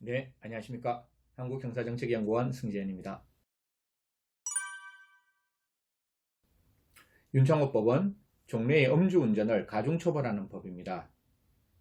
네, 안녕하십니까. 한국형사정책연구원 승재현입니다. 윤창호법은 종래의 음주운전을 가중처벌하는 법입니다.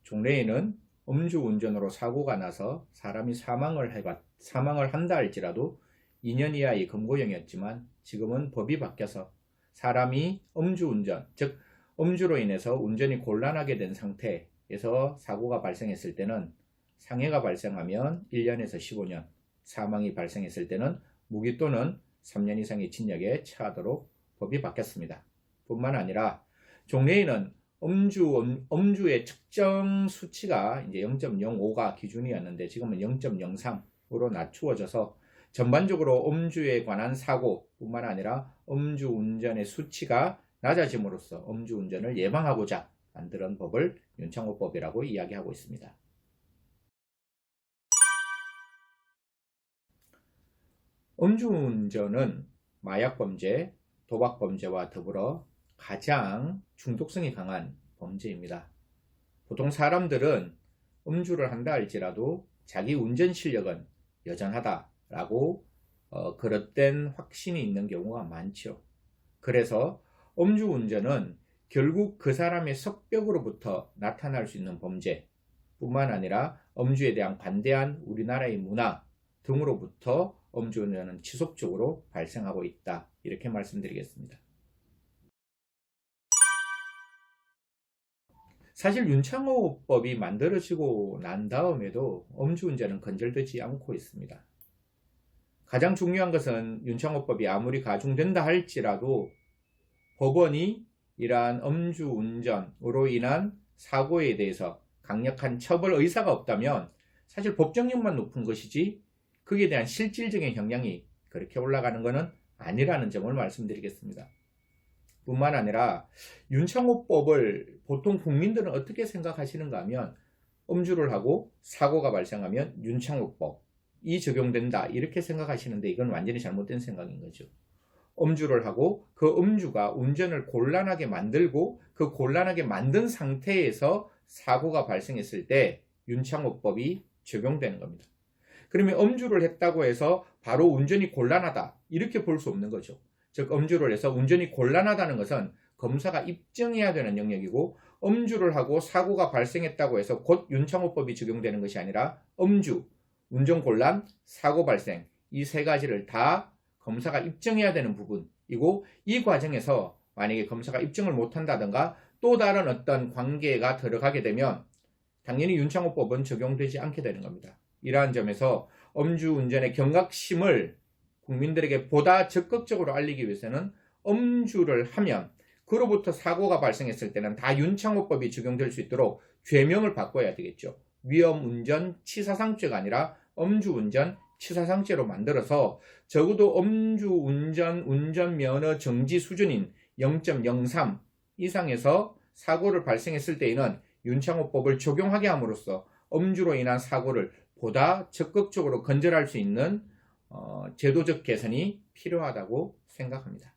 종래에는 음주운전으로 사고가 나서 사람이 사망을 해봤, 사망을 한다 할지라도 2년 이하의 검거형이었지만 지금은 법이 바뀌어서 사람이 음주운전, 즉 음주로 인해서 운전이 곤란하게 된 상태에서 사고가 발생했을 때는 상해가 발생하면 1년에서 15년, 사망이 발생했을 때는 무기 또는 3년 이상의 징역에 처하도록 법이 바뀌었습니다. 뿐만 아니라 종래에는 음주, 음 주의 측정 수치가 이제 0.05가 기준이었는데 지금은 0.03으로 낮추어져서 전반적으로 음주에 관한 사고뿐만 아니라 음주 운전의 수치가 낮아짐으로써 음주 운전을 예방하고자 만든 법을 윤창호법이라고 이야기하고 있습니다. 음주운전은 마약범죄, 도박범죄와 더불어 가장 중독성이 강한 범죄입니다. 보통 사람들은 음주를 한다 할지라도 자기 운전 실력은 여전하다라고 어, 그릇된 확신이 있는 경우가 많죠. 그래서 음주운전은 결국 그 사람의 성격으로부터 나타날 수 있는 범죄 뿐만 아니라 음주에 대한 관대한 우리나라의 문화 등으로부터 음주운전은 지속적으로 발생하고 있다. 이렇게 말씀드리겠습니다. 사실 윤창호법이 만들어지고 난 다음에도 음주운전은 건절되지 않고 있습니다. 가장 중요한 것은 윤창호법이 아무리 가중된다 할지라도 법원이 이러한 음주운전으로 인한 사고에 대해서 강력한 처벌 의사가 없다면 사실 법정력만 높은 것이지 그에 대한 실질적인 형량이 그렇게 올라가는 것은 아니라는 점을 말씀드리겠습니다. 뿐만 아니라 윤창호법을 보통 국민들은 어떻게 생각하시는가 하면 음주를 하고 사고가 발생하면 윤창호법이 적용된다 이렇게 생각하시는데 이건 완전히 잘못된 생각인 거죠. 음주를 하고 그 음주가 운전을 곤란하게 만들고 그 곤란하게 만든 상태에서 사고가 발생했을 때 윤창호법이 적용되는 겁니다. 그러면 음주를 했다고 해서 바로 운전이 곤란하다 이렇게 볼 수 없는 거죠. 즉 음주를 해서 운전이 곤란하다는 것은 검사가 입증해야 되는 영역이고 음주를 하고 사고가 발생했다고 해서 곧 윤창호법이 적용되는 것이 아니라 음주, 운전 곤란, 사고 발생 이 세 가지를 다 검사가 입증해야 되는 부분이고 이 과정에서 만약에 검사가 입증을 못한다든가 또 다른 어떤 관계가 들어가게 되면 당연히 윤창호법은 적용되지 않게 되는 겁니다. 이러한 점에서 음주운전의 경각심을 국민들에게 보다 적극적으로 알리기 위해서는 음주를 하면 그로부터 사고가 발생했을 때는 다 윤창호법이 적용될 수 있도록 죄명을 바꿔야 되겠죠. 위험운전 치사상죄가 아니라 음주운전 치사상죄로 만들어서 적어도 음주운전 운전면허 정지 수준인 0.03 이상에서 사고를 발생했을 때에는 윤창호법을 적용하게 함으로써 음주로 인한 사고를 보다 적극적으로 건절할 수 있는 어, 제도적 개선이 필요하다고 생각합니다.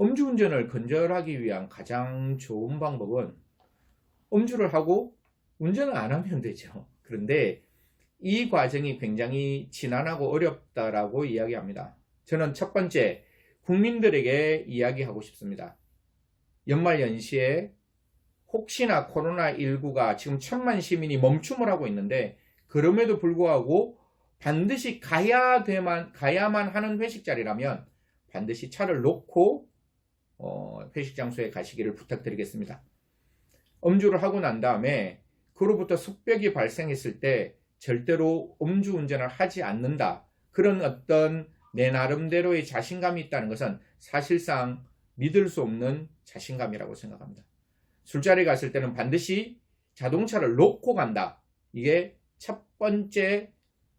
음주운전을 건절하기 위한 가장 좋은 방법은 음주를 하고 운전을 안 하면 되죠. 그런데 이 과정이 굉장히 지난하고 어렵다라고 이야기합니다. 저는 첫 번째 국민들에게 이야기하고 싶습니다. 연말 연시에 혹시나 코로나19가 지금 천만 시민이 멈춤을 하고 있는데 그럼에도 불구하고 반드시 가야 되만 가야만 하는 회식 자리라면 반드시 차를 놓고 어, 회식 장소에 가시기를 부탁드리겠습니다. 음주를 하고 난 다음에 그로부터 습벽이 발생했을 때 절대로 음주 운전을 하지 않는다. 그런 어떤 내 나름대로의 자신감이 있다는 것은 사실상 믿을 수 없는 자신감이라고 생각합니다. 술자리 갔을 때는 반드시 자동차를 놓고 간다. 이게 첫 번째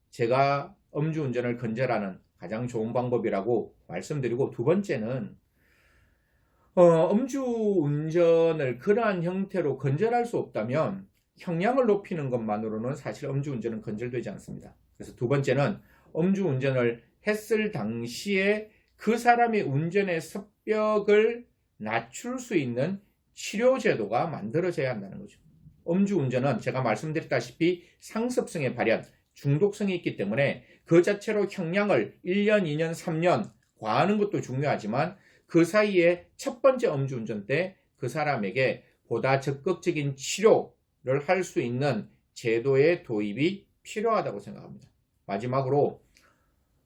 제가 음주운전을 건절하는 가장 좋은 방법이라고 말씀드리고 두 번째는 어, 음주운전을 그러한 형태로 건절할 수 없다면 형량을 높이는 것만으로는 사실 음주운전은 건절되지 않습니다. 그래서 두 번째는 음주운전을 했을 당시에 그 사람의 운전의 습벽을 낮출 수 있는 치료 제도가 만들어져야 한다는 거죠. 음주운전은 제가 말씀드렸다시피 상습성의 발현, 중독성이 있기 때문에 그 자체로 형량을 1년, 2년, 3년 과하는 것도 중요하지만 그 사이에 첫 번째 음주운전 때 그 사람에게 보다 적극적인 치료를 할 수 있는 제도의 도입이 필요하다고 생각합니다. 마지막으로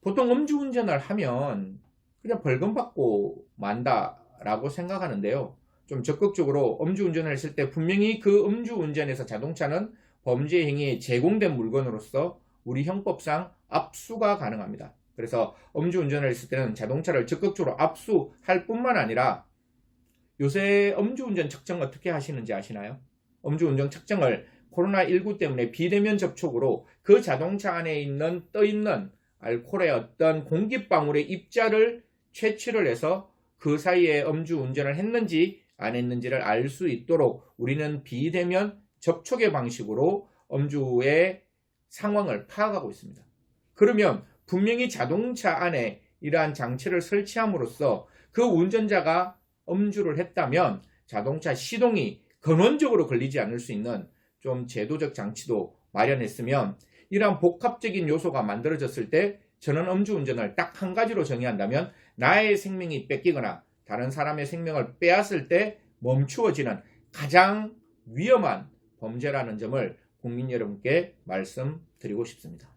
보통 음주운전을 하면 그냥 벌금 받고 만다라고 생각하는데요. 좀 적극적으로 음주운전을 했을 때 분명히 그 음주운전에서 자동차는 범죄 행위에 제공된 물건으로서 우리 형법상 압수가 가능합니다. 그래서 음주운전을 했을 때는 자동차를 적극적으로 압수할 뿐만 아니라 요새 음주운전 측정 어떻게 하시는지 아시나요? 음주운전 측정을 코로나19 때문에 비대면 접촉으로 그 자동차 안에 있는 떠 있는 알코올의 어떤 공기방울의 입자를 채취를 해서 그 사이에 음주운전을 했는지 안 했는지를 알 수 있도록 우리는 비대면 접촉의 방식으로 음주의 상황을 파악하고 있습니다. 그러면 분명히 자동차 안에 이러한 장치를 설치함으로써 그 운전자가 음주를 했다면 자동차 시동이 근원적으로 걸리지 않을 수 있는 좀 제도적 장치도 마련했으면 이러한 복합적인 요소가 만들어졌을 때 저는 음주운전을 딱 한 가지로 정의한다면 나의 생명이 뺏기거나 다른 사람의 생명을 빼앗을 때 멈추어지는 가장 위험한 범죄라는 점을 국민 여러분께 말씀드리고 싶습니다.